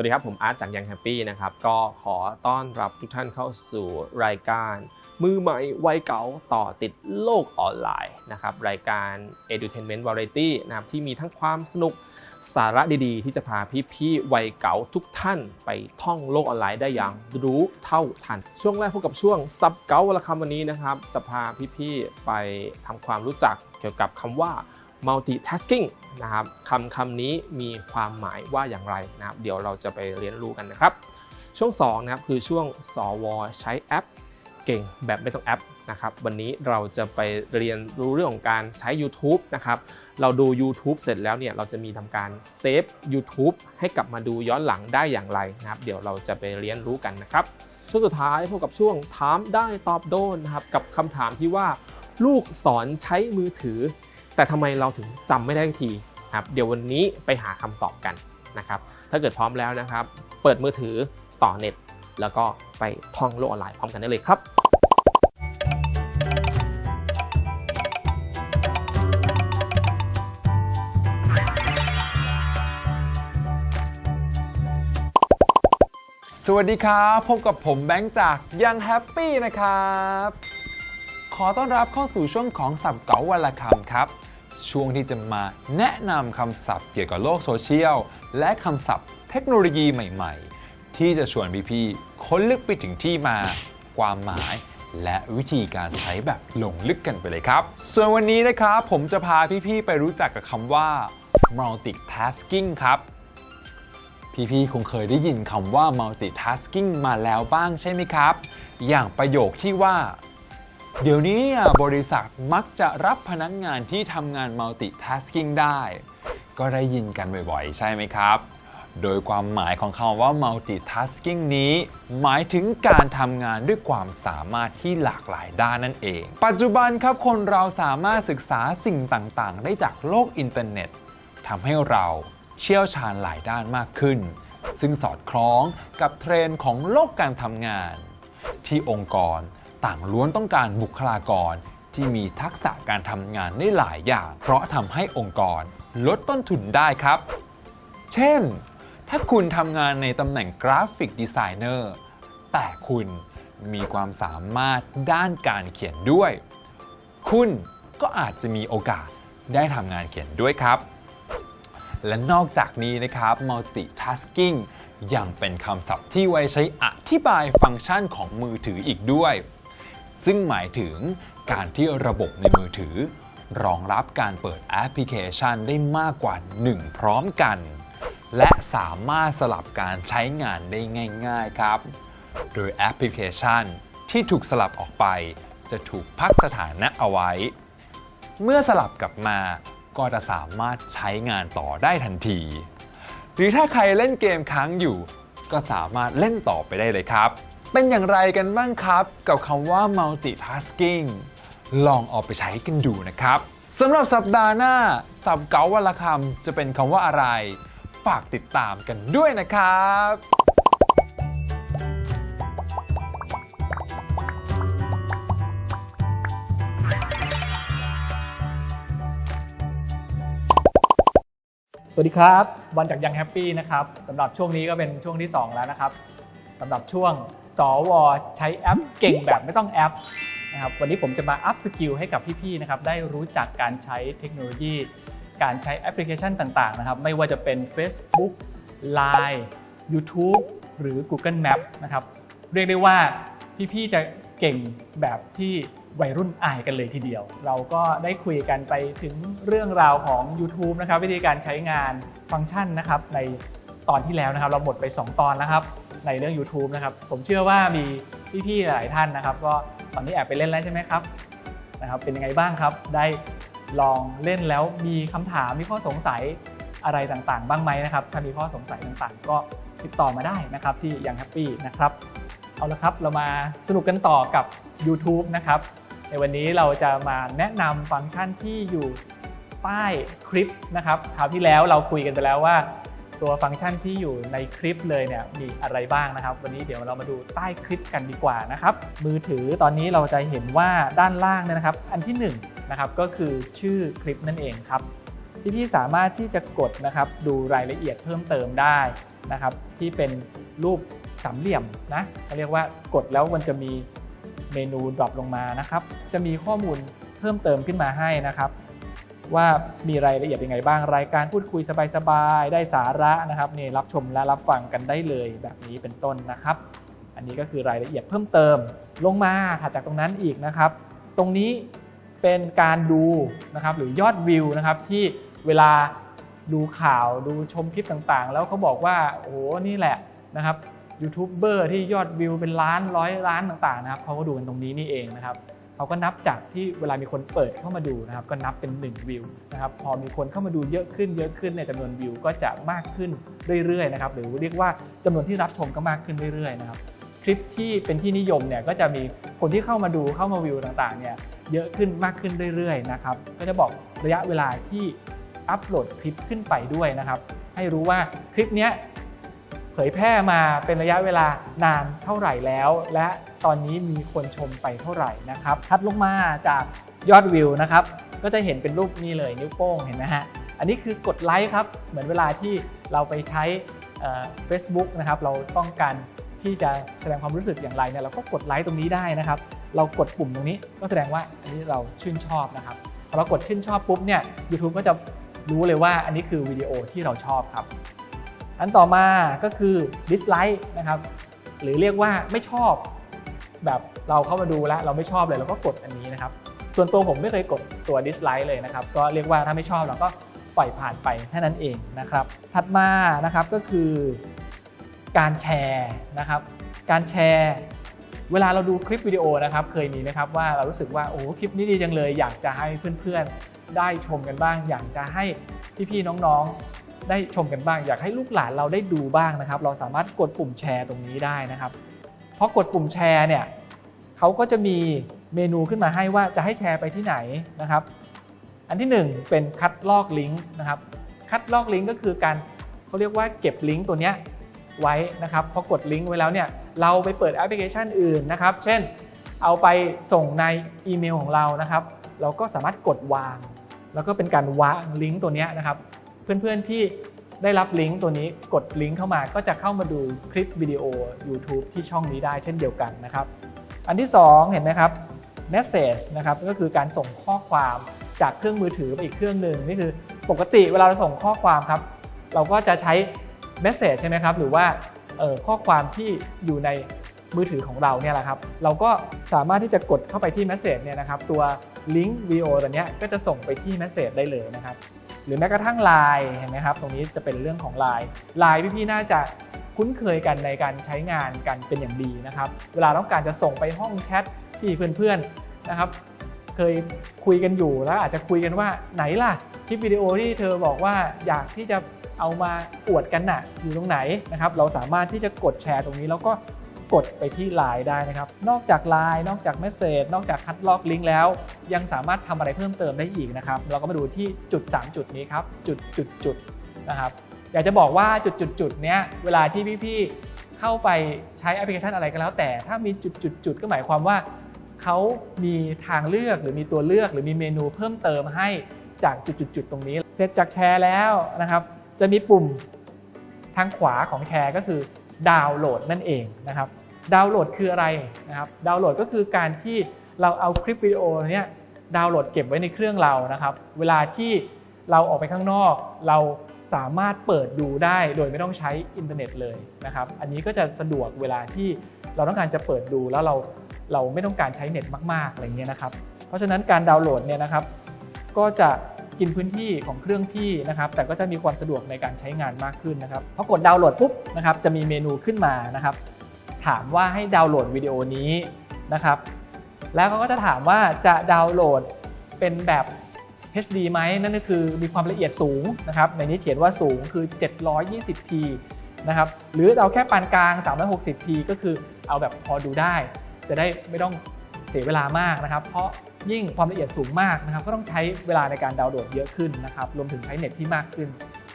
วัสดีครับ ผมอาร์ตจากยังแฮปปี้นะครับ ก็ขอต้อนรับทุกท่านเข้าสู่รายการ มือใหม่วัยเก๋าต่อติดโลกออนไลน์นะครับ รายการ Edutainment Variety นะครับที่มีทั้งความสนุกสาระดีๆ ที่จะพาพี่ๆวัยเก๋าทุกท่านไปท่องโลกออนไลน์ได้อย่างรู้เท่าทัน ช่วงแรกพบกับช่วงซับเก๋าวันละคำวันนี้นะครับ จะพาพี่ๆไปทำความรู้จักเกี่ยวกับคำว่า multitasking นะครับคำคำนี้มีความหมายว่าอย่างไรนะครับ เดี๋ยวเราจะไปเรียนรู้กันนะครับ ช่วง2นะครับคือช่วงสวใช้แอป เก่งแบบไม่ต้องแอปนะครับวันนี้เราจะไปเรียนรู้เรื่องของการใช้ YouTube นะครับเราดู YouTube เสร็จแล้วเนี่ยเราจะมีทำการเซฟ YouTube ให้กลับมาดูย้อนหลังได้อย่างไรนะครับ เดี๋ยวเราจะไปเรียนรู้กันนะครับช่วงสุดท้ายพบกับช่วงถามได้ตอบโดนนะครับกับคำถามที่ว่า ลูกสอนใช้มือถือ แต่ทำไมเราถึงจำไม่ได้ทันทีครับเดี๋ยววันนี้ไปหาคำตอบกันนะครับ ถ้าเกิดพร้อมแล้วนะครับ เปิดมือถือต่อเน็ต แล้วก็ไปท่องโลกออนไลน์พร้อมกันได้เลยครับสวัสดีครับ พบกับผมแบงค์จากยังแฮปปี้นะครับ ขอต้อนรับเข้าสู่ช่วงของสับเก๋าวันละคำครับ ช่วงที่จะมาแนะนำคำศัพท์เกี่ยวกับโลกโซเชียล และคำศัพท์เทคโนโลยีใหม่ๆ ที่จะชวนพี่ๆค้นลึกไปถึงที่มา ความหมาย และวิธีการใช้แบบลงลึกกันไปเลยครับ ส่วนวันนี้นะครับผมจะพาพี่ๆไปรู้จักกับคำว่า multitasking ครับ พี่ๆคงเคยได้ยินคำว่า multitasking มาแล้วบ้างใช่ไหมครับ อย่างประโยคที่ว่า เดี๋ยวนี้เนี่ยบริษัทมักจะรับพนักงานที่ทำงาน multitasking ได้ ก็ได้ยินกันบ่อยๆ ใช่ไหมครับ โดยความหมายของคำว่า multitasking นี้ หมายถึงการทำงานด้วยความสามารถที่หลากหลายด้านนั่นเอง ปัจจุบันครับคนเราสามารถศึกษาสิ่งต่างๆ ได้จากโลกอินเทอร์เน็ตทำให้เราเชี่ยวชาญหลายด้านมากขึ้น ซึ่งสอดคล้องกับเทรนด์ของโลกการทำงาน ที่องค์กร ต่างล้วนต้องการบุคลากรที่มีทักษะการทำงานได้หลายอย่าง เพราะทำให้องค์กรลดต้นทุนได้ครับ เช่น ถ้าคุณทำงานในตำแหน่งกราฟิกดีไซเนอร์แต่คุณมีความสามารถด้านการเขียนด้วย คุณก็อาจจะมีโอกาสได้ทำงานเขียนด้วยครับ และนอกจากนี้นะครับ multitasking ยังเป็นคำศัพท์ที่ไว้ใช้อธิบายฟังก์ชันของมือถืออีกด้วย ซึ่งหมายถึงการที่ระบบในมือถือ รองรับการเปิดแอปพลิเคชันได้มากกว่า 1 พร้อมกัน และสามารถสลับการใช้งานได้ง่าย ๆครับ โดยแอปพลิเคชันที่ถูกสลับออกไป จะถูกพักสถานะเอาไว้ เมื่อสลับกลับมาก็จะสามารถใช้งานต่อได้ทันที หรือถ้าใครเล่นเกมค้างอยู่ ก็สามารถเล่นต่อไปได้เลยครับ เป็นอย่างไรกันบ้างครับ กับคำว่า multitasking ลองเอาไปใช้กันดูนะครับสำหรับสัปดาห์หน้า สับเก๋าวันละคำจะเป็นคำว่าอะไร ฝากติดตามกันด้วยนะครับสวัสดีครับวันจากยังแฮปปี้นะครับสำหรับช่วงนี้ก็เป็นช่วงที่ 2 แล้วนะครับสำหรับช่วง สวใช้แอปเก่งแบบไม่ต้องแอปนะครับวันนี้ผมจะมาอัพสกิลให้กับพี่ๆนะครับได้รู้จักการใช้เทคโนโลยี การใช้แอปพลิเคชันต่างๆนะครับไม่ว่าจะเป็น Facebook Line YouTube หรือ Google Map นะครับเรียกได้ว่าพี่ๆจะเก่งแบบที่วัยรุ่นอายกันเลยทีเดียว เราก็ได้คุยกันไปถึงเรื่องราวของ YouTube นะครับวิธีการใช้งานฟังก์ชันนะครับใน ตอนที่แล้วนะครับ เราหมดไป 2 ตอนนะครับ ในเรื่อง YouTube นะครับ ผมเชื่อว่ามีพี่ๆหลายท่านนะครับ ก็ตอนนี้แอบไปเล่นแล้วใช่ไหมครับนะครับ เป็นยังไงบ้างครับ ได้ลองเล่นแล้วมีคำถามมีข้อสงสัยอะไรต่างๆ บ้างไหมนะครับ ถ้ามีข้อสงสัยต่างๆ ก็ติดต่อมาได้นะครับที่ยังแฮปปี้นะครับเอาละครับเรามาสนุกกันต่อกับ YouTube นะครับในวันนี้เราจะมาแนะนำฟังก์ชันที่อยู่ใต้คลิปนะครับคราวที่แล้วเราคุยกันไปแล้วว่า ตัวฟังก์ชันที่อยู่ในคลิปเลยเนี่ยมีอะไรบ้างนะครับ วันนี้เดี๋ยวเรามาดูใต้คลิปกันดีกว่านะครับ มือถือตอนนี้เราจะเห็นว่าด้านล่างเนี่ยนะครับ อันที่1นงนะครับก็คือชื่อคลิปนั่นเองครับที่พี่สามารถที่จะกดนะครับดูรายละเอียดเพิ่มเติมได้นะครับ ที่เป็นรูปสามเหลี่ยมนะเขาเรียกว่ากดแล้วมันจะมีเมนูดรอปลงมานะครับ จะมีข้อมูลเพิ่มเติมขึ้นมาให้นะครับ ว่ามีรายละเอียดยังไงบ้าง รายการพูดคุยสบายๆ ได้สาระนะครับนี่รับชมและรับฟังกันได้เลยแบบนี้เป็นต้นนะครับ อันนี้ก็คือรายละเอียดเพิ่มเติมลงมาถัดจากตรงนั้นอีกนะครับ ตรงนี้เป็นการดูนะครับหรือยอดวิวนะครับที่เวลาดูข่าวดูชมคลิปต่างๆ แล้วเขาบอกว่าโอ้โหนี่แหละนะครับยูทูบเบอร์ที่ยอดวิวเป็นล้านร้อยล้านต่างๆนะครับเขาก็ดูกันตรงนี้นี่เองนะครับ เขาก็นับจากที่เวลามีคนเปิดเข้ามาดูนะครับก็นับเป็น 1 วิวนะครับพอมีคนเข้ามาดูเยอะขึ้นเยอะขึ้นในจำนวนวิวก็จะมากขึ้นเรื่อยๆนะครับหรือเรียกว่าจำนวนที่รับชมก็มากขึ้นเรื่อยๆนะครับคลิปที่เป็นที่นิยมเนี่ยก็จะมีคนที่เข้ามาดูเข้ามาวิวต่างๆเนี่ยเยอะขึ้นมากขึ้นเรื่อยๆนะครับก็จะบอกระยะเวลาที่อัปโหลดคลิปขึ้นไปด้วยนะครับให้รู้ว่าคลิปเนี้ย เผยแพร่มาเป็นระยะเวลานานเท่าไหร่แล้ว และตอนนี้มีคนชมไปเท่าไหร่นะครับถัดลงมาจากยอดวิวนะครับก็จะเห็นเป็นรูปนี้เลยนิ้วโป้งเห็นไหมฮะอันนี้คือกดไลค์ครับเหมือนเวลาที่เราไปใช้เฟซบุ๊กนะครับเราต้องการที่จะแสดงความรู้สึกอย่างไรเนี่ยเราก็กดไลค์ตรงนี้ได้นะครับ เรากดปุ่มตรงนี้ก็แสดงว่าอันนี้เราชื่นชอบนะครับพอเรากดชื่นชอบปุ๊บเนี่ย YouTube ก็จะรู้เลยว่าอันนี้คือวิดีโอที่เราชอบครับ อันต่อมาก็คือ dislike นะครับ หรือเรียกว่าไม่ชอบ แบบเราเข้ามาดูแล้วเราไม่ชอบเลยเราก็กดอันนี้นะครับ ส่วนตัวผมไม่เคยกดตัว dislike เลยนะครับ ก็เรียกว่าถ้าไม่ชอบเราก็ปล่อยผ่านไปแค่นั้นเองนะครับ ถัดมานะครับก็คือการแชร์นะครับ การแชร์เวลาเราดูคลิปวิดีโอนะครับ เคยมีไหมครับว่าเรารู้สึกว่าโอ้คลิปนี้ดีจังเลย อยากจะให้เพื่อนๆได้ชมกันบ้าง อยากจะให้พี่ๆน้องๆ ได้ชมกันบ้าง อยากให้ลูกหลานเราได้ดูบ้างนะครับ เราสามารถกดปุ่มแชร์ตรงนี้ได้นะครับพอกดปุ่มแชร์เนี่ยเขาก็จะมีเมนูขึ้นมาให้ว่าจะให้แชร์ไปที่ไหนนะครับ อันที่หนึ่งเป็นคัดลอกลิงก์นะครับ คัดลอกลิงก์ก็คือการเขาเรียกว่าเก็บลิงก์ตัวเนี้ยไว้นะครับพอกดลิงก์ไว้แล้วเนี่ยเราไปเปิดแอปพลิเคชันอื่นนะครับ เช่น เอาไปส่งในอีเมลของเรานะครับ เราก็สามารถกดวาง แล้วก็เป็นการวางลิงก์ตัวนี้นะครับ เพื่อนๆที่ได้รับลิงก์ตัวนี้กดลิงก์เข้ามาก็จะเข้ามาดูคลิปวิดีโอ YouTube ที่ช่องนี้ได้เช่นเดียวกันนะครับ อันที่ 2 เห็นไหมครับ message นะครับก็คือการส่งข้อความจากเครื่องมือถือไปอีกเครื่องหนึ่งนี่คือปกติเวลาเราส่งข้อความครับ เราก็จะใช้ message ใช่ไหมครับ หรือว่าข้อความที่อยู่ในมือถือของเราเนี่ยแหละครับ เราก็สามารถที่จะกดเข้าไปที่ message เนี่ยนะครับ ตัวลิงก์วิดีโอตัวเนี้ยก็จะส่งไปที่ message ได้เลยนะครับ รือแม้กระทั่ง Line เห็นไหมครับ ตรงนี้จะเป็นเรื่องของ Line Line พี่ๆน่าจะคุ้นเคยกันในการใช้งานกันเป็นอย่างดีนะครับ เวลาต้องการจะส่งไปห้องแชทที่เพื่อนๆนะครับ เคยคุยกันอยู่แล้วอาจจะคุยกันว่าไหนล่ะคลิปวิดีโอที่เธอบอกว่าอยากที่จะเอามาอวดกันน่ะอยู่ตรงไหนนะครับ เราสามารถที่จะกดแชร์ตรงนี้แล้วก็ กดไปที่ Line ได้นะครับ นอกจาก Line นอกจาก Message นอกจากคัดลอกลิงก์แล้ว ยังสามารถทำอะไรเพิ่มเติมได้อีกนะครับ เราก็มาดูที่จุด 3 จุดนี้ครับ จุดจุดจุดนะครับอยากจะบอกว่าจุดจุดจุดเนี้ยเวลาที่พี่ๆเข้าไปใช้แอปพลิเคชันอะไรก็แล้ว แต่ถ้ามีจุดจุดจุดก็หมายความว่าเขามีทางเลือกหรือมีตัวเลือกหรือมีเมนูเพิ่มเติมให้จากจุดๆๆตรงนี้ เสร็จจากแชร์แล้วนะครับ จะมีปุ่มทางขวาของแชร์ก็คือดาวน์โหลดนั่นเองนะครับ ดาวน์โหลดคืออะไรนะครับ ดาวน์โหลดก็คือการที่เราเอาคลิปวิดีโอเนี้ยดาวน์โหลดเก็บไว้ในเครื่องเรานะครับ เวลาที่เราออกไปข้างนอก เราสามารถเปิดดูได้โดยไม่ต้องใช้อินเทอร์เน็ตเลยนะครับ อันนี้ก็จะสะดวกเวลาที่เราต้องการจะเปิดดูแล้วเราเราไม่ต้องการใช้เน็ตมากๆอะไรเงี้ยนะครับ เพราะฉะนั้นการดาวน์โหลดเนี่ยนะครับ ก็จะกินพื้นที่ของเครื่องพี่นะครับ แต่ก็จะมีความสะดวกในการใช้งานมากขึ้นนะครับพอกดดาวน์โหลดปุ๊บนะครับจะมีเมนูขึ้นมานะครับ ถามว่าให้ดาวน์โหลดวิดีโอนี้นะครับ แล้วเขาก็จะถามว่าจะดาวน์โหลดเป็นแบบ HD ไหมนั่นก็คือมีความละเอียดสูงนะครับ ในนี้เขียนว่าสูงคือ 720p นะครับ หรือเอาแค่ปานกลาง 360p ก็คือเอาแบบพอดูได้ จะได้ไม่ต้องเสียเวลามากนะครับ เพราะยิ่งความละเอียดสูงมากนะครับ ก็ต้องใช้เวลาในการดาวน์โหลดเยอะขึ้นนะครับ รวมถึงใช้เน็ตที่มากขึ้น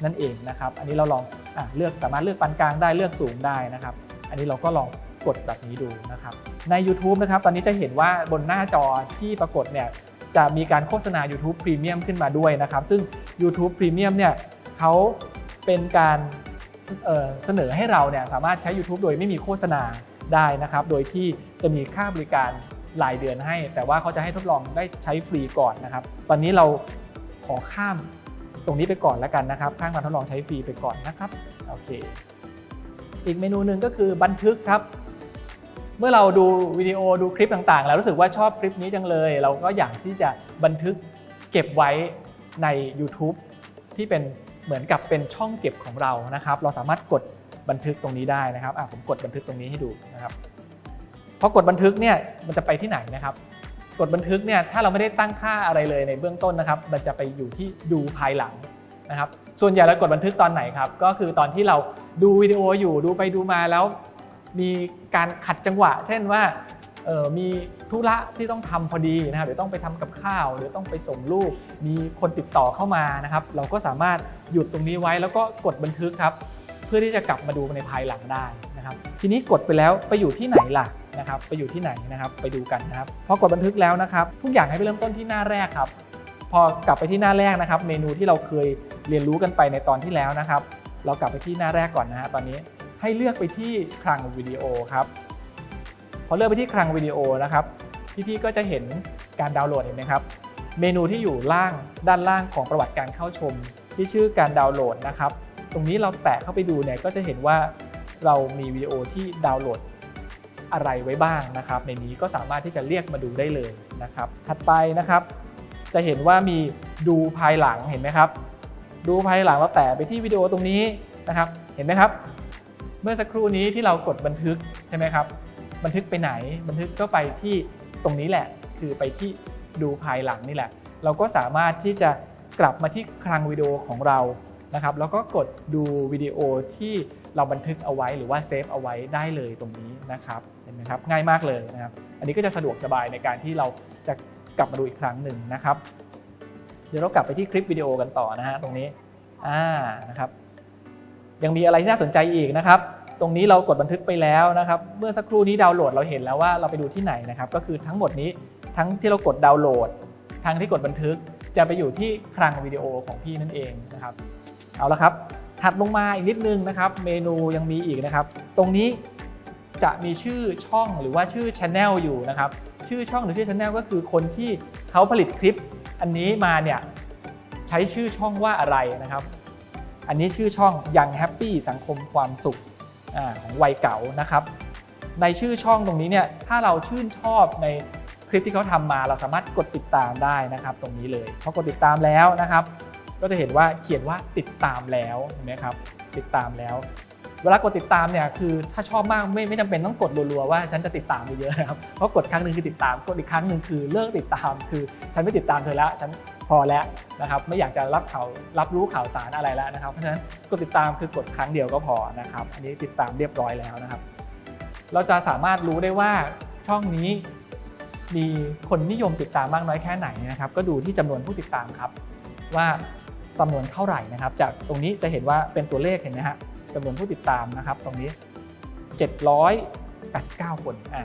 นั่นเองนะครับ อันนี้เราลองอเลือกสามารถเลือกปานกลางได้เลือกสูงได้นะครับ นนี้เราก็ลองกดแบบนี้ดูนะครับ ใน YouTube นะครับ ตอนนี้จะเห็นว่าบนหน้าจอที่ปรากฏเนี่ยจะมีการโฆษณา YouTube Premium ขึ้นมาด้วยนะครับ ซึ่ง YouTube Premium เนี่ยเขาเป็นการเเสนอให้เราเนี่ยสามารถใช้ YouTube โดยไม่มีโฆษณาได้นะครับ โดยที่จะมีค่าบริการรายเดือนให้ แต่ว่าเขาจะให้ทดลองได้ใช้ฟรีก่อนนะครับ ตอนนี้เราขอข้ามตรงนี้ไปก่อนแล้วกันนะครับ ข้างการทดลองใช้ฟรีไปก่อนนะครับ โอเค อีกเมนูหนึ่งก็คือบันทึกครับ เมื่อเราดูวิดีโอดูคลิปต่างๆ แล้วรู้สึกว่าชอบคลิปนี้จังเลย เราก็อยากที่จะบันทึกเก็บไว้ใน YouTube ที่เป็นเหมือนกับเป็นช่องเก็บของเรานะครับ เราสามารถกดบันทึกตรงนี้ได้นะครับอะผมกดบันทึกตรงนี้ให้ดูนะครับพอกดบันทึกเนี่ยมันจะไปที่ไหนนะครับ กดบันทึกเนี่ยถ้าเราไม่ได้ตั้งค่าอะไรเลยในเบื้องต้นนะครับ มันจะไปอยู่ที่ดูภายหลังนะครับ ส่วนใหญ่เรากดบันทึกตอนไหนครับ ก็คือตอนที่เราดูวิดีโออยู่ดูไปดูมาแล้ว มีการขัดจังหวะ เช่นว่ามีธุระที่ต้องทำพอดีนะครับเดี๋ยวต้องไปทำกับข้าวเดี๋ยวต้องไปส่งลูก มีคนติดต่อเข้ามานะครับ เราก็สามารถหยุดตรงนี้ไว้แล้วก็กดบันทึกครับ เพื่อที่จะกลับมาดูในภายหลังได้นะครับ ทีนี้กดไปแล้วไปอยู่ที่ไหนล่ะนะครับ ไปอยู่ที่ไหนนะครับ ไปดูกันนะครับพอกดบันทึกแล้วนะครับ ทุกอย่างให้ไปเริ่มต้นที่หน้าแรกครับ อกลับไปที่หน้าแรกนะครับ เมนูที่เราเคยเรียนรู้กันไปในตอนที่แล้วนะครับ เรากลับไปที่หน้าแรกก่อนนะฮะตอนนี้ให้เลือกไปที่คลังวิดีโอครับพอเลือกไปที่คลังวิดีโอนะครับพี่ๆก็จะเห็นการดาวน์โหลดเห็นไหมครับ เมนูที่อยู่ล่างด้านล่างของประวัติการเข้าชม ที่ชื่อการดาวน์โหลดนะครับ ตรงนี้เราแตะเข้าไปดูเนี่ยก็จะเห็นว่าเรามีวิดีโอที่ดาวน์โหลดอะไรไว้บ้างนะครับ ในนี้ก็สามารถที่จะเรียกมาดูได้เลยนะครับ ถัดไปนะครับ จะเห็นว่ามีดูภายหลังเห็นไหมครับ ดูภายหลังเราแตะไปที่วิดีโอตรงนี้นะครับ เห็นไหมครับ เมื่อสักครู่นี้ที่เรากดบันทึกใช่ไหมครับ บันทึกไปไหน บันทึกก็ไปที่ตรงนี้แหละ คือไปที่ดูภายหลังนี่แหละ เราก็สามารถที่จะกลับมาที่คลังวิดีโอของเรานะครับ แล้วก็กดดูวิดีโอที่เราบันทึกเอาไว้หรือว่าเซฟเอาไว้ได้เลยตรงนี้นะครับ เห็นไหมครับ ง่ายมากเลยนะครับ อันนี้ก็จะสะดวกสบายในการที่เราจะ กลับมาดูอีกครั้งหนึ่งนะครับ เดี๋ยวเรากลับไปที่คลิปวิดีโอกันต่อนะฮะตรงนี้อ่านะครับ ยังมีอะไรที่น่าสนใจอีกนะครับ ตรงนี้เรากดบันทึกไปแล้วนะครับ เมื่อสักครู่นี้ดาวน์โหลดเราเห็นแล้วว่าเราไปดูที่ไหนนะครับ ก็คือทั้งหมดนี้ทั้งที่เรากดดาวน์โหลด ทั้งที่กดบันทึกจะไปอยู่ที่คลังวิดีโอของพี่นั่นเองนะครับ เอาละครับ ถัดลงมาอีกนิดนึงนะครับ เมนูยังมีอีกนะครับ ตรงนี้จะมีชื่อช่องหรือว่าชื่อ Channel อยู่นะครับ ชื่อช่องหรือชื่อ Channel ก็คือคนที่เขาผลิตคลิปอันนี้มาเนี่ยใช้ชื่อช่องว่าอะไรนะครับ อันนี้ชื่อช่องยังแฮปปี้สังคมความสุขอของวัยเก่านะครับ ในชื่อช่องตรงนี้เนี่ยถ้าเราชื่นชอบในคลิปที่เขาทำมาเราสามารถกดติดตามได้นะครับ ตรงนี้เลยพอกดติดตามแล้วนะครับ ก็จะเห็นว่าเขียนว่าติดตามแล้วเห็นไหมครับติดตามแล้ว เวลากดติดตามเนี่ยคือถ้าชอบมากไม่ไม่จำเป็นต้องกดรัวๆว่าฉันจะติดตามเยอะๆนะครับเพราะกดครั้งหนึ่งคือติดตามกดอีกครั้งหนึ่งคือเลิกติดตาม คือฉันไม่ติดตามเธอแล้วฉันพอแล้วนะครับไม่อยากจะรับข่าวรับรู้ข่าวสารอะไรแล้วนะครับเพราะฉะนั้นกดติดตามคือกดครั้งเดียวก็พอนะครับอันนี้ติดตามเรียบร้อยแล้วนะครับ เราจะสามารถรู้ได้ว่าช่องนี้มีคนนิยมติดตามมากน้อยแค่ไหนนะครับ ก็ดูที่จำนวนผู้ติดตามครับ ว่าจำนวนเท่าไหร่นะครับ จากตรงนี้จะเห็นว่าเป็นตัวเลขเห็นไหมฮะ จำนวนผู้ติดตามนะครับ ตรงนี้ 789 คนอ่า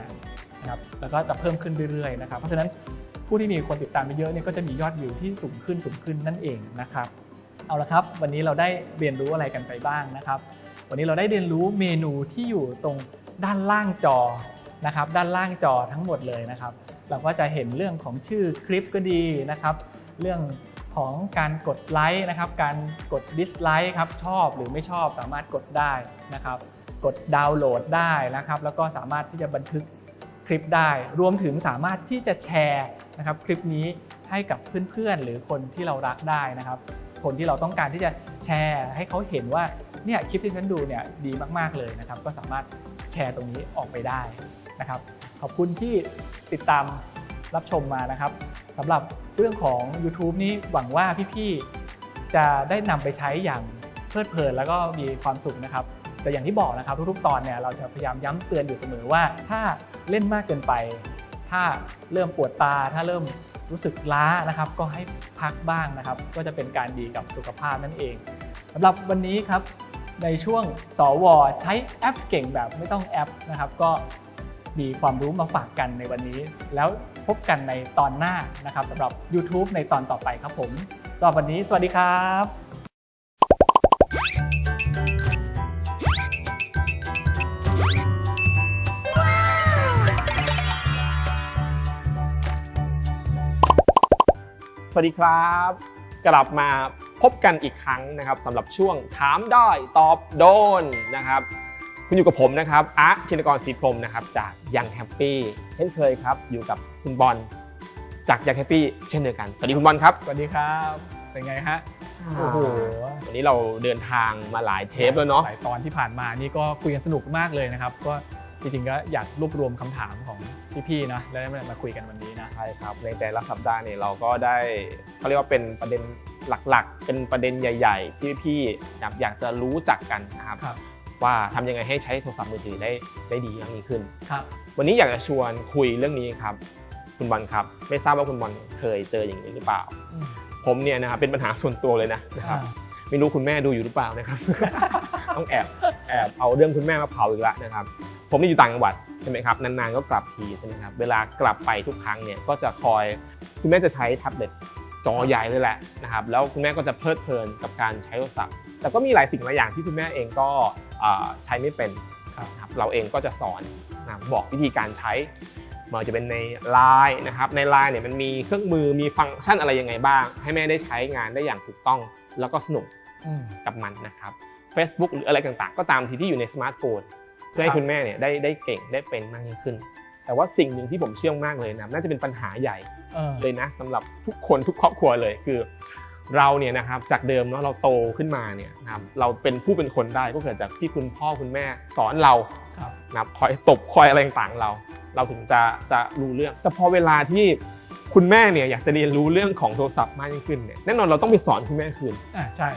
นะครับแล้วก็จะเพิ่มขึ้นเรื่อยๆนะครับ เพราะฉะนั้นผู้ที่มีคนติดตามเยอะเนี่ยก็จะมียอดวิวที่สูงขึ้นสูงขึ้นนั่นเองนะครับ เอาละครับ วันนี้เราได้เรียนรู้อะไรกันไปบ้างนะครับ วันนี้เราได้เรียนรู้เมนูที่อยู่ตรงด้านล่างจอนะครับ ด้านล่างจอทั้งหมดเลยนะครับ เราก็จะเห็นเรื่องของชื่อคลิปก็ดีนะครับ เรื่อง ของการกดไลค์นะครับ การกดดิสไลค์ครับชอบหรือไม่ชอบสามารถกดได้นะครับ กดดาวน์โหลดได้นะครับ แล้วก็สามารถที่จะบันทึกคลิปได้ รวมถึงสามารถที่จะแชร์นะครับ คลิปนี้ให้กับเพื่อนๆ หรือคนที่เรารักได้นะครับ คนที่เราต้องการที่จะแชร์ให้เขาเห็นว่าเนี่ยคลิปที่ฉันดูเนี่ยดีมากๆเลยนะครับ ก็สามารถแชร์ตรงนี้ออกไปได้นะครับ ขอบคุณที่ติดตาม รับชมมานะครับสำหรับเรื่องของ YouTube นี้หวังว่าพี่ๆจะได้นำไปใช้อย่างเพลิดเพลินแล้วก็มีความสุขนะครับ แต่อย่างที่บอกนะครับทุกๆตอนเนี่ยเราจะพยายามย้ำเตือนอยู่เสมอว่า ถ้าเล่นมากเกินไป ถ้าเริ่มปวดตา ถ้าเริ่มรู้สึกล้านะครับ ก็ให้พักบ้างนะครับ ก็จะเป็นการดีกับสุขภาพนั่นเองสำหรับวันนี้ครับในช่วงสวใช้แอปเก่งแบบไม่ต้องแอปนะครับ ก็มีความรู้มาฝากกันในวันนี้ แล้ว บกันในตอนหน้านะครับสำหรับ YouTube ในตอนต่อไปครับผมสำหรับวันนี้ สวัสดีครับสวัสดีครับ กลับมาพบกันอีกครั้งนะครับสำหรับช่วงถามได้ตอบโดนนะครับ คุณอยู่กับผมนะครับอาร์ตธินกรศรีพรหมนะครับจากยังแฮปปี้เช่นเคยครับ อยู่กับคุณบอลจากยังแฮปปี้เช่นเดียวกัน สวัสดีคุณบอลครับ สวัสดีครับ เป็นไงฮะ โอ้โห วันนี้เราเดินทางมาหลายเทปแล้วเนาะ หลายตอนที่ผ่านมานี่ก็คุยกันสนุกมากเลยนะครับ ก็จริงๆก็อยากรวบรวมคำถามของพี่ๆนะแล้วมาคุยกันวันนี้นะ ใช่ครับ ในแต่ละสัปดาห์เนี่ยเราก็ได้เขาเรียกว่าเป็นประเด็นหลักๆ เป็นประเด็นใหญ่ ๆ ที่พี่อยากอยากจะรู้จักกันนะครับครับ ว่าทำยังไงให้ใช้โทรศัพท์มือถือได้ได้ดีอย่างนี้ขึ้นครับวันนี้อยากจะชวนคุยเรื่องนี้ครับ คุณบอลครับ ไม่ทราบว่าคุณบอลเคยเจออย่างนี้หรือเปล่าอืมผมเนี่ยนะครับเป็นปัญหาส่วนตัวเลยนะนะครับอ่าไม่รู้คุณแม่ดูอยู่หรือเปล่านะครับ ต้องแอบแอบเอาเรื่องคุณแม่มาเผาอีกแล้วนะครับ ผมนี่อยู่ต่างจังหวัดใช่ไหมครับนานๆก็กลับทีใช่ไหมครับเวลากลับไปทุกครั้งเนี่ยก็จะคอยคุณแม่จะใช้แท็บเล็ต จอใหญ่เลยแหละนะครับแล้วคุณแม่ก็จะเพลิดเพลินกับการใช้โทรศัพท์ แต่ก็มีหลายสิ่งหลายอย่างที่คุณแม่เองก็เอ่อใช้ไม่เป็นนะครับเราเองก็จะสอนนะครับบอกวิธีการใช้ไมันจะเป็นใน Line นะครับใน Line เนี่ยมันมีเครื่องมือมีฟังก์ชันอะไรยังไงบ้าง ให้แม่ได้ใช้งานได้อย่างถูกต้องแล้วก็สนุกอืมกับมันนะครับ Facebook หรืออะไรต่างๆ ก็ตามทีที่อยู่ในสมาร์ทโฟนเพื่อให้คุณแม่เนี่ยได้ได้เก่งได้เป็นมากยิ่งขึ้น แต่ว่าสิ่งหนึ่งที่ผมเชื่อมากเลยนะน่าจะเป็นปัญหาใหญ่เออเลยนะสำหรับทุกคนทุกครอบครัวเลยคือ เราเนี่ยนะครับจากเดิมเนาะเราโตขึ้นมาเนี่ยนะครับเราเป็นผู้เป็นคนได้ก็เกิดจากที่คุณพ่อคุณแม่สอนเราครับนะครับคอยตบคอยอะไรต่างๆเรา เราถึงจะจะรู้เรื่อง แต่พอเวลาที่คุณแม่เนี่ยอยากจะเรียนรู้เรื่องของโทรศัพท์มากยิ่งขึ้นเนี่ยแน่นอนเราต้องไปสอนคุณแม่คืนอ่าใช่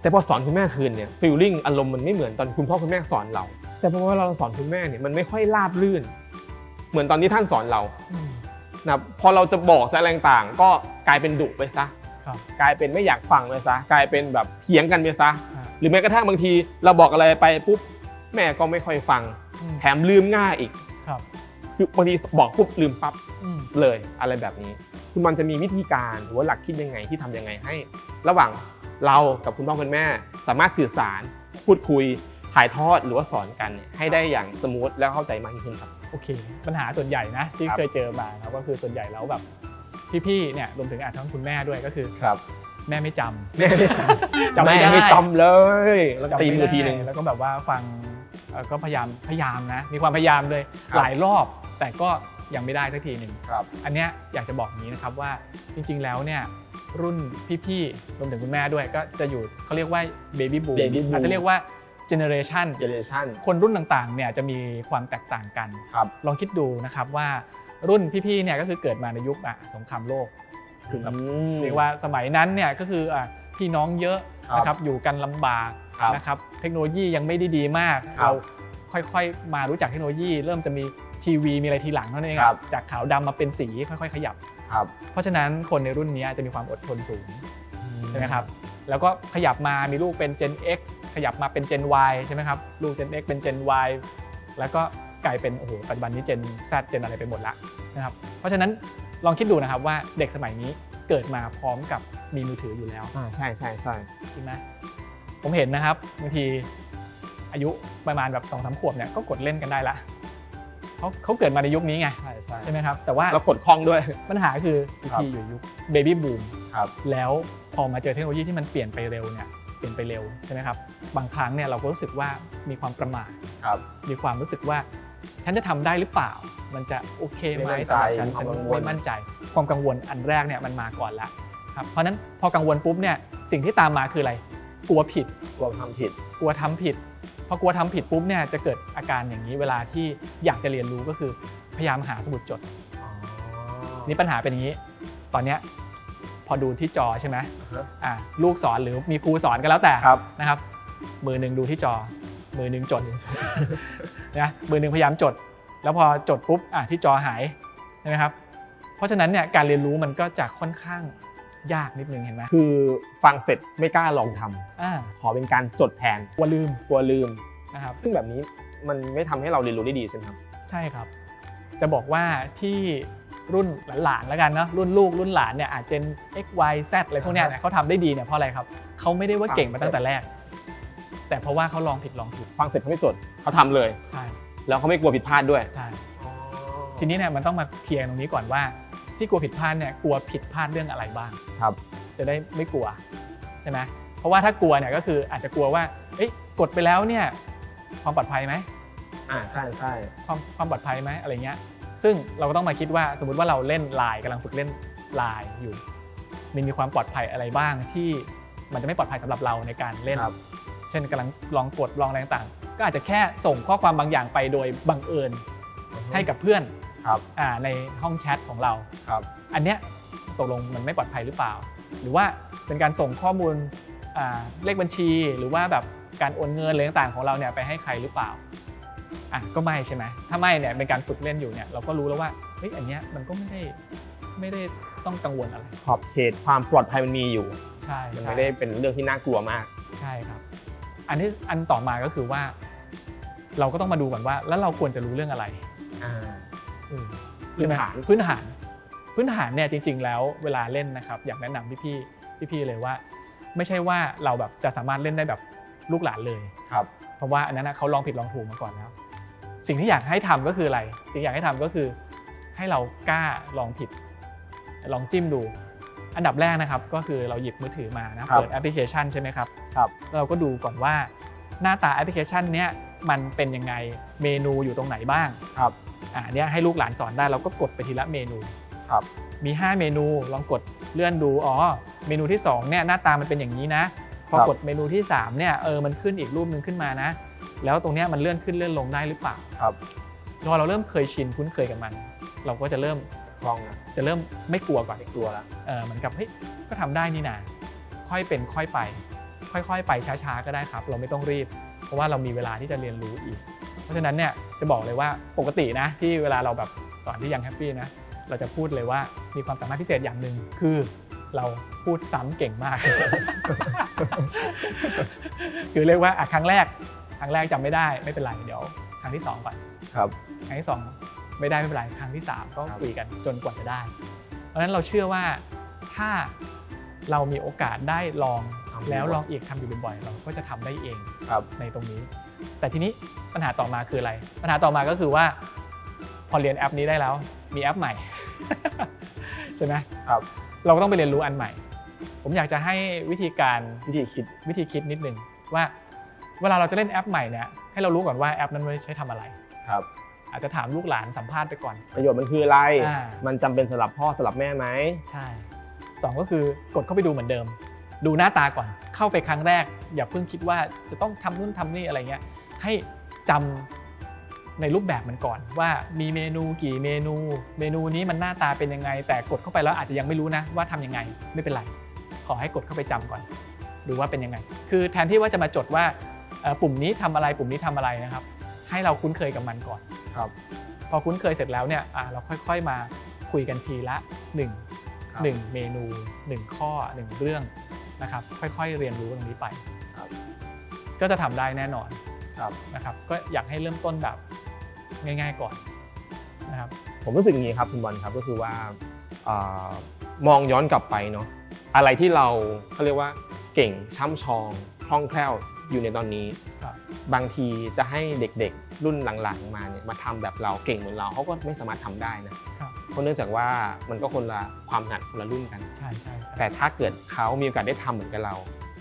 แต่พอสอนคุณแม่คืนเนี่ยฟีลลิ่งอารมณ์มันไม่เหมือนตอนคุณพ่อคุณแม่สอนเรา แต่พอเวลาเราสอนคุณแม่เนี่ยมันไม่ค่อยราบรื่น เหมือนตอนที่ท่านสอนเราอืมนะครับพอเราจะบอกจะอะไรต่างๆก็กลายเป็นดุไปซะครับกลายเป็นไม่อยากฟังเลยซะกลายเป็นแบบเถียงกันไปซะอ่าหรือแม้กระทั่งบางทีเราบอกอะไรไปปุ๊บแม่ก็ไม่ค่อยฟังอืมแถมลืมง่ายอีกครับคือบางทีบอกปุ๊บลืมปั๊บอืมเลยอะไรแบบนี้ คุณมันจะมีวิธีการหรือว่าหลักคิดยังไงที่ทำยังไงให้ ระหว่างเรากับคุณพ่อคุณแม่ สามารถสื่อสารพูดคุยถ่ายทอดหรือว่าสอนกันเนี่ยให้ได้อย่างสมูทและเข้าใจมากยิ่งขึ้นครับ โอเค ปัญหาส่วนใหญ่นะที่ครับเคยเจอมาครับก็คือส่วนใหญ่แล้วแบบพี่ๆเนี่ยรวมถึงอาจทั้งคุณแม่ด้วยก็คือครับ แม่ไม่จำแม่ไม่จจำไม่ได้แม่ไม่จำเลยแล้วจำตีไม่มือทีหนึ่งได้แล้วก็แบบว่าฟังเอ่อก็พยายามพยายามนะ มีความพยายามเลยครับหลายรอบ แต่ก็ยังไม่ได้สักทีหนึ่งครับอันเนี้ยอยากจะบอกอย่างนี้นะครับว่าจริง ๆ แล้วเนี่ยรุ่นพี่ๆรวมถึงคุณแม่ด้วย ก็จะอยู่เขาเรียกว่าเบบี้บูม Baby boom อาจจะเรียกว่า เจเนอเรชันเจเนอเรชั่นคนรุ่นต่างๆเนี่ยจะมีความแตกต่างกัน ครับลองคิดดูนะครับว่ารุ่นพี่ๆเนี่ยก็คือเกิดมาในยุคอะสงครามโลกคือแบบเรียกว่าสมัยนั้นเนี่ยก็คืออะพี่น้องเยอะครับนะครับอยู่กันลำบากครับนะครับเทคโนโลยียังไม่ได้ดีมาก ครับเราค่อยๆมารู้จักเทคโนโลยี เริ่มจะมีทีวีมีอะไรทีหลังเท่านั้นเองครับ จากขาวดำมาเป็นสีค่อยๆ ขยับ ครับเพราะฉะนั้นคนในรุ่นนี้จะมีความอดทนสูงใช่ไหมครับ แล้วก็ขยับมามีลูกเป็น Gen X ขยับมาเป็น Gen Y ใช่ไหมครับลูก Gen X เป็น Gen Y แล้วก็กลายเป็นโอ้โหปัจจุบันนี้ Gen Z Gen อะไรไปหมดละนะครับเพราะฉะนั้นลองคิดดูนะครับว่าเด็กสมัยนี้เกิดมาพร้อมกับมีมือถืออยู่แล้วอ่าใช่ใช่ใช่จริงไหมผมเห็นนะครับบางทีอายุประมาณแบบสองสามขวบเนี่ยก็กดเล่นกันได้ละเขาเขาเกิดมาในยุคนี้ไงใช่ใช่ใช่ไหมครับแต่ว่าแล้วกดคล้องด้วยปัญหาคือครับพี่อยู่ยุคเบบี้บูมครับแล้ว พอมาเจอเทคโนโลยีที่มันเปลี่ยนไปเร็วเนี่ยเปลี่ยนไปเร็วใช่ไหมครับบางครั้งเนี่ยเราก็รู้สึกว่ามีความประมาทครับ มีความรู้สึกว่าฉันจะทำได้หรือเปล่า มันจะโอเคไหไม่มมั่นใจสำหรับฉันมีควาฉัมนกังวลไม่มั่นใจ ความกังวลอันแรกเนี่ยมันมาก่อนละครับเพราะฉะนั้นพอกังวลปุ๊บเนี่ยสิ่งที่ตามมาคืออะไร กลัวผิดกลัวทำผิด กลัวทำผิดพอกลัวทำผิดปุ๊บเนี่ยจะเกิดอาการอย่างนี้เวลาที่อยากจะเรียนรู้ก็คือพยายามหาสมุดจดนี่ปัญหาเป็นอย่างนี้ ตอนเนี้ย พอดูที่จอใช่ไหมอ่าฮะอะลูกสอนหรือมีครูสอนก็แล้วแต่ครับนะครับ มือหนึ่งดูที่จอ มือหนึ่งจดนะมือหนึ่งพยายามจด แล้วพอจดปุ๊บอะที่จอหายใช่ไหมครับ เพราะฉะนั้นเนี่ยการเรียนรู้มันก็จะค่อนข้างยากนิดนึงเห็นไหมคือฟังเสร็จไม่กล้าลองทำอ่าขอเป็นการจดแทนกลัวลืมกลัวลืมนะครับซึ่งแบบนี้มันไม่ทำให้เราเรียนรู้ได้ดีใช่ไหมครับ ใช่ครับ จะบอกว่าที่ รุ่นหลานๆแล้วกันเนาะรุ่นลูกรุ่นหลานเนี่ยอาจเจน x y z อะไรพวกเนี้ยเนี่ยเขาทำได้ดีเนี่ยเพราะอะไรครับเขาไม่ได้ว่าเก่งมาตั้งแต่แรก แต่เพราะว่าเขาลองผิดลองถูกฟังเสร็จเขาไม่จดเขาทำเลย ใช่แล้วเขาไม่กลัวผิดพลาดด้วย ใช่ทีนี้เนี่ยมันต้องมาเคลียร์ตรงนี้ก่อนว่า ที่กลัวผิดพลาดเนี่ยกลัวผิดพลาดเรื่องอะไรบ้าง ครับ จะได้ไม่กลัวใช่ไหมเพราะว่าถ้ากลัวเนี่ยก็คืออาจจะกลัวว่าเอ้ยกดไปแล้วเนี่ยความปลอดภัยไหมอ่าใช่ใช่ความความปลอดภัยไหมอะไรเงี้ย ซึ่งเราก็ต้องมาคิดว่าสมมติว่าเราเล่นไลน์กำลังฝึกเล่นไลน์อยู่มันมีความปลอดภัยอะไรบ้างที่มันจะไม่ปลอดภัยสำหรับเราในการเล่นครับเช่นกำลังลองกดลองอะไรต่างๆ ก็อาจจะแค่ส่งข้อความบางอย่างไปโดยบังเอิญให้กับเพื่อนครับอ่าในห้องแชทของเราครับอันเนี้ยตกลงมันไม่ปลอดภัยหรือเปล่า หรือว่าเป็นการส่งข้อมูลอ่าเลขบัญชี หรือว่าแบบการโอนเงินอะไรต่างๆของเราเนี่ยไปให้ใครหรือเปล่า อะก็ไม่ใช่ไหมถ้าไม่เนี่ยเป็นการฝึกเล่นอยู่เนี่ยเราก็รู้แล้วว่าเฮ้ยอันเนี้ยมันก็ไม่ได้ไม่ได้ต้องกังวลอะไรขอบเขตความปลอดภัยมันมีอยู่ใช่มันใช่ไม่ได้เป็นเรื่องที่น่ากลัวมากใช่ครับ อันที่อันต่อมาก็คือว่า เราก็ต้องมาดูก่อนว่าแล้วเราควรจะรู้เรื่องอะไรอ่าอืมพื้นฐานใช่ไหมพื้นฐาน พื้นฐานเนี่ยจริง ๆ แล้วเวลาเล่นนะครับ อยากแนะนำพี่ๆพี่ๆเลยว่า ไม่ใช่ว่าเราแบบจะสามารถเล่นได้แบบลูกหลานเลยครับ เพราะว่าอันนั้นนะเขาลองผิดลองถูกมาก่อนแล้ว สิ่งที่อยากให้ทำก็คืออะไร สิ่งที่อยากให้ทำก็คือให้เรากล้าลองผิด ลองจิ้มดู อันดับแรกนะครับ ก็คือเราหยิบมือถือมานะเปิดแอปพลิเคชันใช่ไหมครับครับแล้วเราก็ดูก่อนว่าหน้าตาแอปพลิเคชันเนี้ยมันเป็นยังไงเมนูอยู่ตรงไหนบ้างครับอ่าเนี่ยให้ลูกหลานสอนได้เราก็กดไปทีละเมนูครับมี 5 เมนูลองกดเลื่อนดูอ๋อเมนูที่2เนี่ยหน้าตามันเป็นอย่างนี้นะ พอครับกดเมนูที่3เนี่ยเออมันขึ้นอีกรูปหนึ่งขึ้นมานะ แล้วตรงเนี้ยมันเลื่อนขึ้นเลื่อนลงได้หรือเปล่าครับพอเราเริ่มเคยชินคุ้นเคยกับมัน เราก็จะเริ่มคล่องนะจะเริ่มไม่กลัวก่อนไม่กลัวละเออเหมือนกับเฮ้ยก็ทำได้นี่นาค่อยเป็นค่อยไป ค่อยๆ ไปช้าๆก็ได้ครับ เราไม่ต้องรีบ เพราะว่าเรามีเวลาที่จะเรียนรู้อีก เพราะฉะนั้นเนี่ยจะบอกเลยว่าปกตินะที่เวลาเราแบบสอนที่ยังแฮปปี้นะเราจะพูดเลยว่ามีความสามารถพิเศษอย่างหนึ่งคือเราพูดซ้ำเก่งมาก คือเรียกว่าอะครั้งแรก ครั้งแรกจำไม่ได้ไม่เป็นไรเดี๋ยวครั้งที่สองก่อนครับ ครั้งที่สองไม่ได้ไม่เป็นไรครั้งที่สามก็ครับ คุยกันจนกว่าจะได้ เพราะฉะนั้นเราเชื่อว่าถ้าเรามีโอกาสได้ลองแล้วลองอีกทำอยู่บ่อยๆเราก็จะทำได้เองครับ ในตรงนี้ แต่ทีนี้ปัญหาต่อมาคืออะไร ปัญหาต่อมาก็คือว่า พอเรียนแอปนี้ได้แล้วมีแอปใหม่ ใช่ไหมครับ เราก็ต้องไปเรียนรู้อันใหม่ ผมอยากจะให้วิธีการ วิธีคิดวิธีคิดนิดนึงว่า เวลาเราจะเล่นแอปใหม่เนี่ยให้เรารู้ก่อนว่าแอปนั้นไว้ใช้ทำอะไรครับ อาจจะถามลูกหลานสัมภาษณ์ไปก่อน ประโยชน์มันคืออะไรอ่ามันจำเป็นสำหรับพ่อสำหรับแม่ไหมใช่สองก็คือกดเข้าไปดูเหมือนเดิม ดูหน้าตาก่อนเข้าไปครั้งแรก อย่าเพิ่งคิดว่าจะต้องทำนู่นทำนี่อะไรเงี้ยให้จำในรูปแบบมันก่อนว่ามีเมนูกี่เมนู เมนูนี้มันหน้าตาเป็นยังไง แต่กดเข้าไปแล้วอาจจะยังไม่รู้นะว่าทำยังไงไม่เป็นไร ขอให้กดเข้าไปจำก่อน ดูว่าเป็นยังไง คือแทนที่ว่าจะมาจดว่าเอ่อ ปุ่มนี้ทำอะไรปุ่มนี้ทำอะไรนะครับ ให้เราคุ้นเคยกับมันก่อนครับ พอคุ้นเคยเสร็จแล้วเนี่ยอะเราค่อยๆมาคุยกันทีละหนึ่งครับหนึ่งเมนูหนึ่งข้อหนึ่งเรื่องนะครับ ค่อยๆเรียนรู้ตรงนี้ไปครับก็จะทำได้แน่นอนครับนะครับก็อยากให้เริ่มต้นแบบง่าย ๆก่อนนะครับผมรู้สึกอย่างนี้ครับคุณบอลครับก็คือว่าเอ่อมองย้อนกลับไปเนาะอะไรที่เราเขาเรียกว่าเก่งช่ำชองคล่องแคล่ว อยู่ในตอนนี้ครับบางทีจะให้เด็กๆรุ่นหลังๆ มาเนี่ยมาทำแบบเราเก่งเหมือนเราเขาก็ไม่สามารถทำได้นะครับเพราะเนื่องจากว่ามันก็คนละความถนัดคนละรุ่นกันใช่ใช่ใช่แต่ถ้าเกิดเขามีโอกาสได้ทำเหมือนกับเรา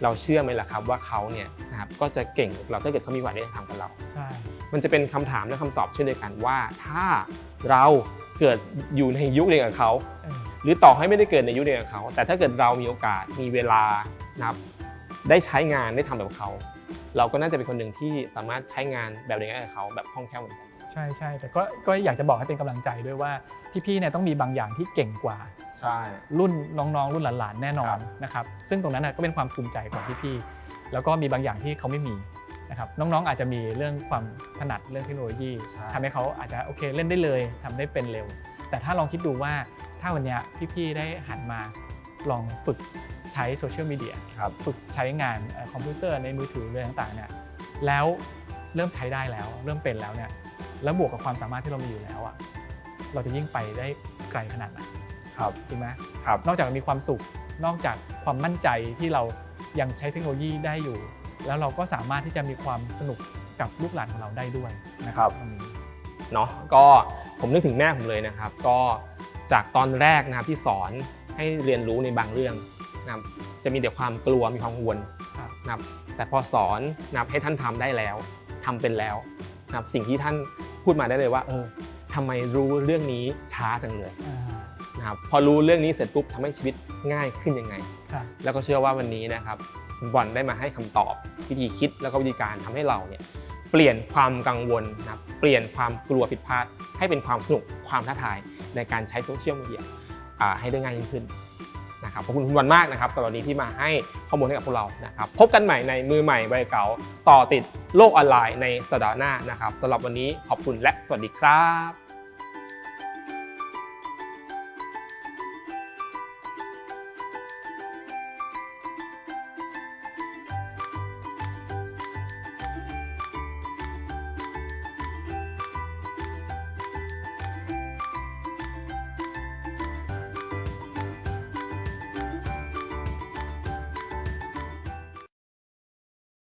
เราเชื่อไหมล่ะครับว่าเขาเนี่ยนะครับก็จะเก่งกว่าเราถ้าเกิดเขามีโอกาสได้ทำกับเราใช่มันจะเป็นคำถามและคำตอบเช่นเดียวกันว่า ถ้าเราเกิดอยู่ในยุคเดียวกับเขาเออหรือต่อให้ไม่ได้เกิดในยุคเดียวกับเขา แต่ถ้าเกิดเรามีโอกาสมีเวลานะครับได้ใช้งานได้ทำแบบเขา เราก็น่าจะเป็นคนหนึ่งที่สามารถใช้งานแบบเดียวกับเขาแบบคล่องแคล่วเหมือนกันใช่ใช่แต่ก็ก็อยากจะบอกให้เป็นกำลังใจด้วยว่าพี่ๆเนี่ยต้องมีบางอย่างที่เก่งกว่า ใช่ รุ่นน้องๆ รุ่นหลานๆแน่นอครันบ นะครับซึ่งตรงนั้นนะก็เป็นความภูมิใจของพี่ๆแล้วก็มีบางอย่างที่เขาไม่มีนะครับน้องๆอาจจะมีเรื่องความถนัดเรื่องเทคโนโลยีใช่ ทำให้เขาอาจจะโอเคเล่นได้เลยทำได้เป็นเร็ว แต่ถ้าลองคิดดูว่าถ้าวันเนี้ยพี่ๆได้หันมาลองฝึก ใช้โซเชียลมีเดียครับ ฝึกใช้งานเอ่อคอมพิวเตอร์ในมือถือเรื่องต่างๆเนี่ยแล้วเริ่มใช้ได้แล้ว เริ่มเป็นแล้วเนี่ยแล้วบวกกับความสามารถที่เรามีอยู่แล้วอะเราจะยิ่งไปได้ไกลขนาดไหนครับจริงไหมครับนอกจากมีความสุขนอกจากความมั่นใจที่เรายังใช้เทคโนโลยีได้อยู่ แล้วเราก็สามารถที่จะมีความสนุกกับลูกหลานของเราได้ด้วยนะครับตรงนี้เนาะก็ผมนึกถึงแม่ผมเลยนะครับ ก็จากตอนแรกนะครับที่สอนให้เรียนรู้ในบางเรื่อง นะครับจะมีแต่ความกลัวมีความกังวลครับนะครับแต่พอสอนนะครับให้ท่านทำได้แล้วทำเป็นแล้วนะครับสิ่งที่ท่านพูดมาได้เลยว่า เออทำไมรู้เรื่องนี้ช้าจังเลยอ่านะครับพอรู้เรื่องนี้เสร็จปุ๊บทำให้ชีวิตง่ายขึ้นยังไงครับแล้วก็เชื่อว่าวันนี้นะครับคุณบอลได้มาให้คำตอบวิธีคิดแล้วก็วิธีการทำให้เราเนี่ยเปลี่ยนความกังวลนะครับเปลี่ยนความกลัวผิดพลาดให้เป็นความสนุกความท้าทายในการใช้โซเชียลมีเดียอ่าให้ได้ง่ายยิ่งขึ้น นะครับขอบคุณคุณวันมากนะครับสำหรับวันนี้ที่มาให้ข้อมูลให้กับพวกเรานะครับพบกันใหม่ในมือใหม่ใบเก่าต่อติดโลกออนไลน์ในสัปดาห์หน้านะครับสำหรับวันนี้ขอบคุณและสวัสดีครับ